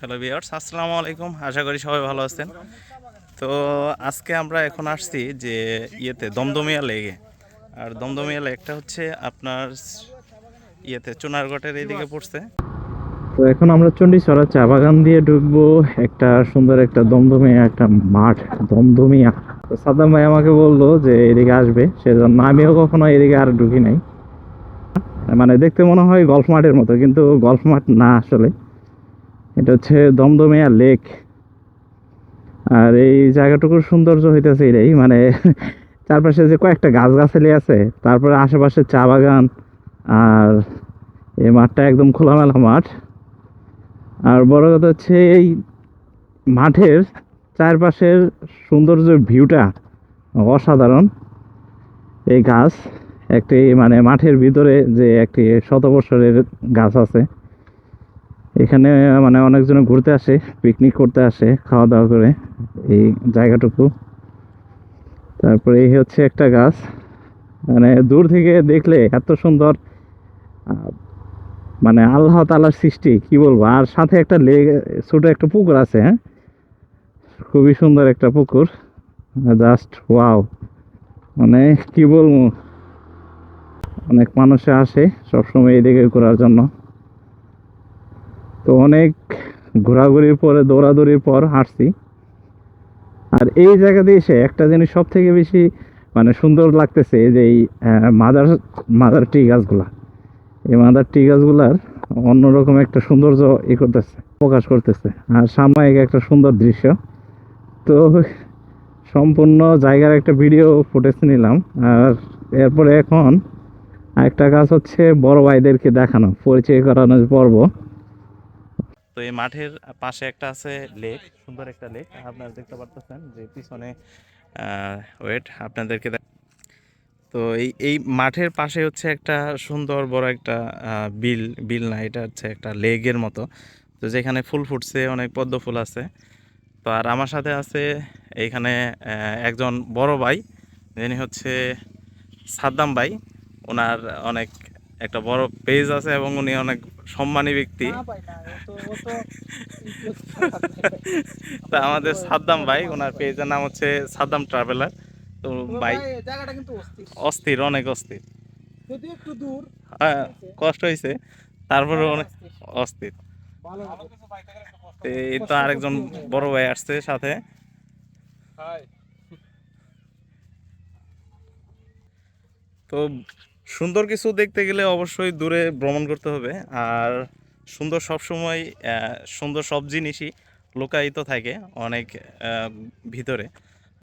Hello বিয়ার্স আসসালামু আলাইকুম। আশা করি সবাই ভালো আছেন। তো আজকে আমরা এখন আসছি যে ইয়েতে দমদমিয়া লেগে আর দমদমিয়া লেকটা হচ্ছে আপনার ইয়েতে, চুনারগটের এইদিকে পড়ছে। তো এখন আমরা চণ্ডীছড়া চা বাগান দিয়ে ঢুকবো। একটা সুন্দর একটা দমদমিয়া, একটা মাঠ, দমদমিয়া। তো সাদ্দাম ভাই আমাকে বলল যে এদিকে আসবে, সেজন্য আমিও কখনো এদিকে আর ঢুকি নাই। মানে দেখতে মনে হয় গল্ফ মাঠের মতো, কিন্তু গল্ফ মাঠ না আসলে। এটা হচ্ছে দমদমিয়া লেক। আর এই জায়গাটুকুর সৌন্দর্য হইতেছে এটাই মানে চারপাশে যে কয়েকটা গাছ গাছগাছালি আছে, তারপরে আশেপাশে চা বাগান আর এই মাঠটা একদম খোলামেলা মাঠ। আর বড় কথা হচ্ছে এই মাঠের চারপাশের সৌন্দর্য ভিউটা অসাধারণ। এই গাছ, একটি মানে মাঠের ভিতরে যে একটি শত বছরের গাছ আছে এখানে মানে অনেকজন ঘুরতে আসে পিকনিক করতে আসে খাওয়া দাওয়া করে, এই জায়গাটুকু। তারপরে এই হচ্ছে একটা গাছ। মানে দূর থেকে দেখলে এত সুন্দর মানে আল্লাহ তালার সৃষ্টি, কি বলব? আর সাথে একটা লেগ ছোট একটা পুকুর আছে হ্যাঁ? খুবই সুন্দর একটা পুকুর। Just wow. মানে কি বলব? অনেক মানুষে আসে সবসময় এদিকে ঘোরার জন্য। তো অনেক ঘোরাঘুরির পরে, দৌড়াদৌড়ির পর হাঁটছি। আর এই জায়গাতে এসে একটা জিনিস সব থেকে বেশি মানে সুন্দর লাগতেছে যে এই মাদার মাদার টি গাছগুলা। এই মাদার টি গাছগুলার অন্যরকম একটা সৌন্দর্য ই করতেছে, প্রকাশ করতেছে। আর সাময়িক একটা সুন্দর দৃশ্য। তো সম্পূর্ণ জায়গার একটা ভিডিও ফুটেজ নিলাম। আর এরপরে এখন আরেকটা কাজ হচ্ছে বড় ভাইদেরকে দেখানো, পরিচয় করানোর পর্ব। তো এই মাঠের পাশে একটা আছে লেক সুন্দর একটা লেক আপনারা দেখতে পারতেছেন যে পিছনে ওয়েট আপনাদেরকে তো এই এই মাঠের পাশে হচ্ছে একটা সুন্দর বড় একটা বিল বিল না, এটা হচ্ছে একটা লেগের মতো। তো যেখানে ফুল ফুটছে, অনেক পদ্ম ফুল আছে। তো আর আমার সাথে আছে এইখানে একজন বড় ভাই। যিনি হচ্ছে সাদ্দাম ভাই। ওনার অনেক একটা বড় পেজ আছে এবং উনি অনেক সম্মানী ব্যক্তি। তা আমাদের সাদ্দাম ভাই ওনার পেজের নাম হচ্ছে সাদ্দাম ট্রাভেলার তো ভাই জায়গাটা কিন্তু অস্থির। অস্থির অনেক অস্থির। যদি একটু দূর হ্যাঁ, কষ্ট হয়েছে। তারপরে অনেক অস্থির। এই তো আরেকজন বড় ভাই আসছে সাথে। তো সুন্দর কিছু দেখতে গেলে অবশ্যই দূরে ভ্রমণ করতে হবে। আর সুন্দর সবসময় সুন্দর সব জিনিসই লুকায়িত থাকে অনেক ভিতরে।